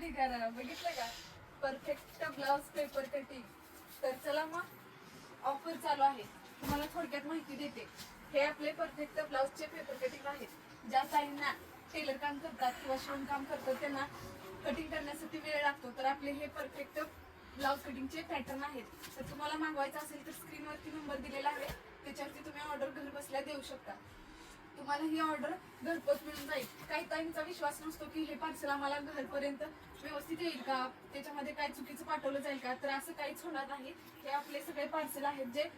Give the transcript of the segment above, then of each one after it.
ढिगारा बघितलं का? परफेक्ट ब्लाउज पेपर कटिंग तर चला मग ऑफर चालू आहे. तुम्हाला थोडक्यात माहिती देते. हे आपले परफेक्ट ब्लाउजचे पेपर कटिंग आहेत. ज्या ताईंना टेलर काम करतात किंवा शिवणकाम करतात त्यांना कटिंग करण्यासाठी वेळ लागतो. तर आपले हे परफेक्ट ब्लाउज कटिंगचे पॅटर्न आहेत. तर तुम्हाला मागवायचं असेल तर स्क्रीनवरती नंबर दिलेला आहे. त्याच्यावरती तुम्ही ऑर्डर घर बसल्या देऊ शकता. तुम्हाला ही ऑर्डर घरपोच मिळून जाईल. काही ताईंचा विश्वास नसतो की हे पार्सल आम्हाला घरपर्यंत व्यवस्थित येईल का? त्याच्यामध्ये काय चुकीचं पाठवलं जाईल का? तर असं काहीच होणार नाही. हे आपले सगळे पार्सल आहेत जे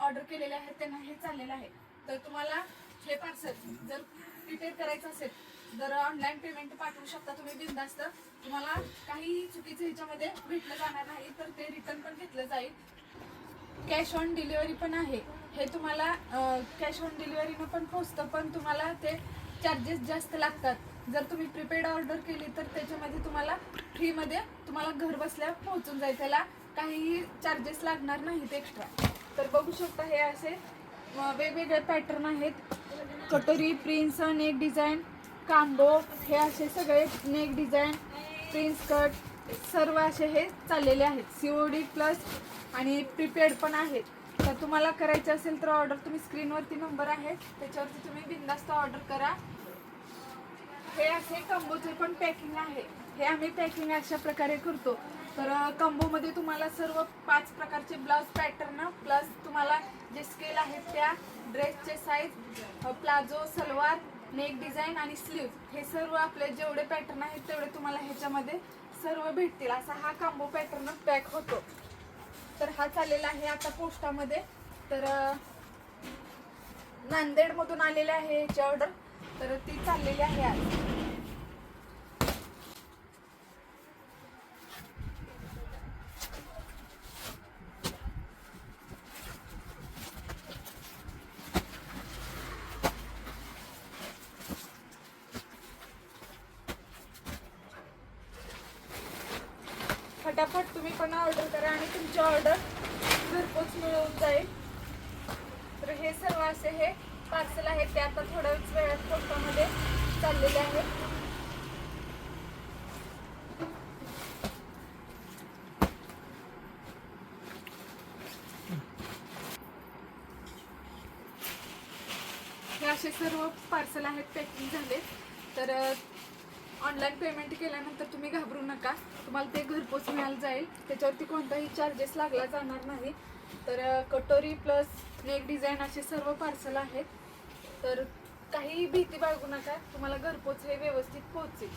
ऑर्डर केलेले आहेत त्यांना हे चाललेलं आहे. तर तुम्हाला हे पार्सल जर प्रिपेअर करायचं असेल जर ऑनलाईन पेमेंट पाठवू शकता तुम्ही बिंदास्त तुम्हाला काही चुकीचं ह्याच्यामध्ये भेटलं जाणार नाही तर ते रिटर्न पण घेतलं जाईल. कॅश ऑन डिलिव्हरी पण आहे. हे तुम्हाला कॅश ऑन डिलिव्हरीनं पण पोचतं पण तुम्हाला ते चार्जेस जास्त लागतात. जर तुम्ही प्रिपेड ऑर्डर केली तर त्याच्यामध्ये तुम्हाला फ्रीमध्ये तुम्हाला घर बसल्या पोहोचून जाईल. त्याला काहीही चार्जेस लागणार नाहीत एक्स्ट्रा तर बघू शकता हे असे वेगवेगळे पॅटर्न आहेत. कटोरी प्रिन्स नेक डिझाईन कांबो हे असे सगळे नेक डिझाईन प्रिन्स कट सर्व असे हे चाललेले आहेत. सीओडी प्लस आणि प्रिपेड पण आहेत. तर तुम्हाला करायचे असेल तर ऑर्डर तुम्ही स्क्रीनवरती नंबर आहे. त्याच्यावरती तुम्ही बिंदास्त ऑर्डर करा. हे असे कंबोचे पण पॅकिंग आहे. हे आम्ही पॅकिंग अशा प्रकारे करतो. तर कंबोमध्ये तुम्हाला सर्व पाच प्रकारचे ब्लाउज पॅटर्न प्लस तुम्हाला जे स्केल आहेत त्या ड्रेसचे size palazzo salwar neck design आणि स्लीव्ह हे सर्व आपले जेवढे पॅटर्न आहेत तेवढे तुम्हाला ह्याच्यामध्ये सर्व भेटतील. असा हा कांबो पॅटर्न पॅक होतो. हा चाललेला आहे आता पोस्टामध्ये. तर नांदेडमधून आलेले आहे याची ऑर्डर तर ती चाललेली आहे आज. फटाफट तुम्ही पण ऑर्डर करा आणि तुमची ऑर्डर घरपोच मिळवून जाईल. तर हे सर्व असे हे पार्सल आहेत ते आता थोड्याच वेळात फोटोमध्ये चाललेले आहेत. हे असे सर्व पार्सल आहेत पॅकिंग झाले. तर ऑनलाईन पेमेंट केल्यानंतर तुम्ही घाबरू नका. तुम्हाला ते घरपोच मिळालं जाईल. त्याच्यावरती कोणताही चार्जेस लागला जाणार नाही. तर कटोरी प्लस नेक डिझाईन असे सर्व पार्सल आहेत. तर काही भीती बाळगू नका. तुम्हाला घरपोच हे व्यवस्थित पोहोचेल.